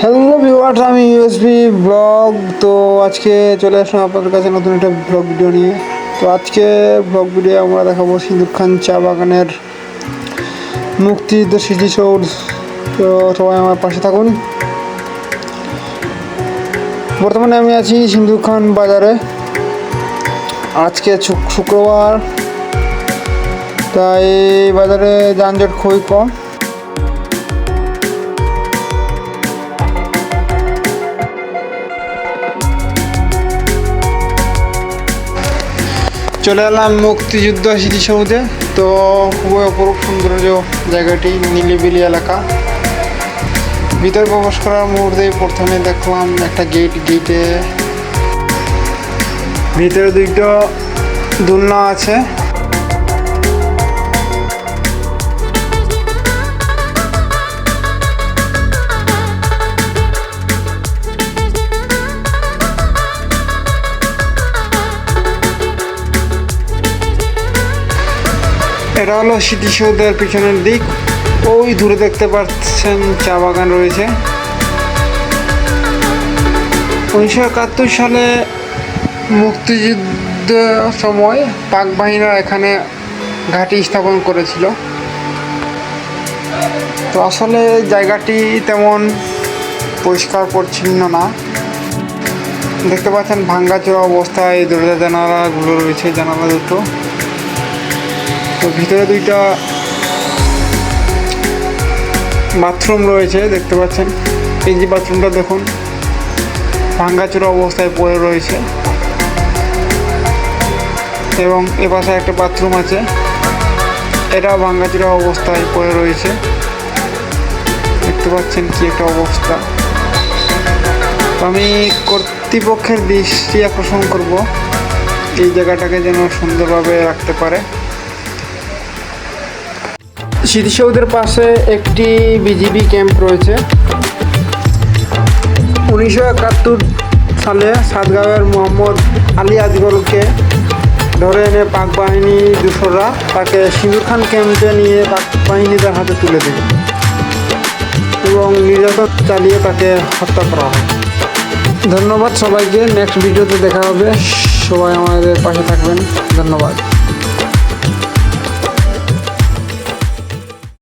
Hello viewers আমি USB blog তো আজকে চলে আসলাম আপনাদের কাছে নতুন একটা ব্লগ ভিডিও নিয়ে। তো আজকে ব্লগ ভিডিও আমরা দেখাবো সিন্দুর খান চা বাগানের মুক্তিযুদ্ধ স্মৃতিসৌধ তো সবাই আমার পাশে থাকুন। বর্তমানে আমি আছি সিন্দুর খান বাজারে। আজকে শুক্রবার, তাই বাজারে যানজট খুবই কম। চলে এলাম মুক্তিযুদ্ধ স্মৃতিসৌধে। তো খুবই অপরূপ সৌন্দর্য জায়গাটি, নিলিবিলি এলাকা। ভিতরে প্রবেশ করার মুহূর্তে প্রথমে দেখলাম একটা গেট গেটে ভিতরে দুইটা দোলনা আছে। এটা হলো স্মৃতিসৌধের পিছনের দিক, ওই দূরে দেখতে পাচ্ছেন চা বাগান রয়েছে। উনিশশো একাত্তর সালে মুক্তিযুদ্ধ সময় পাক বাহিনীরা এখানে ঘাঁটি স্থাপন করেছিল। তো আসলে জায়গাটি তেমন পরিষ্কার পরিচ্ছন্ন না। দেখতে পাচ্ছেন ভাঙ্গাচোরা অবস্থায় দরজা জানালাগুলো রয়েছে, জানালা দুটো। তো ভিতরে দুইটা বাথরুম রয়েছে, দেখতে পাচ্ছেন। এই যে বাথরুমটা দেখুন, ভাঙ্গাচোরা অবস্থায় পড়ে রয়েছে। এবং এ পাশে একটা বাথরুম আছে, এটা ভাঙ্গাচোরা অবস্থায় পড়ে রয়েছে। দেখতে পাচ্ছেন কি একটা অবস্থা। আমি কর্তৃপক্ষের দৃষ্টি আকর্ষণ করব, এই জায়গাটাকে যেন সুন্দরভাবে রাখতে পারে। স্মৃতিসৌধের পাশে একটি বিজিবি ক্যাম্প রয়েছে। উনিশশো একাত্তর সালে সাতগাঁওয়ের মোহাম্মদ আলী আজগরকে ধরে এনে পাক বাহিনী দূষররা তাকে সিঁদুর খান ক্যাম্পে নিয়ে পাক বাহিনীদের হাতে তুলে দেয় এবং নির্যাতন চালিয়ে তাকে হত্যা করা হয়। ধন্যবাদ সবাইকে। নেক্সট ভিডিওতে দেখা হবে। সবাই আমাদের পাশে থাকবেন। ধন্যবাদ।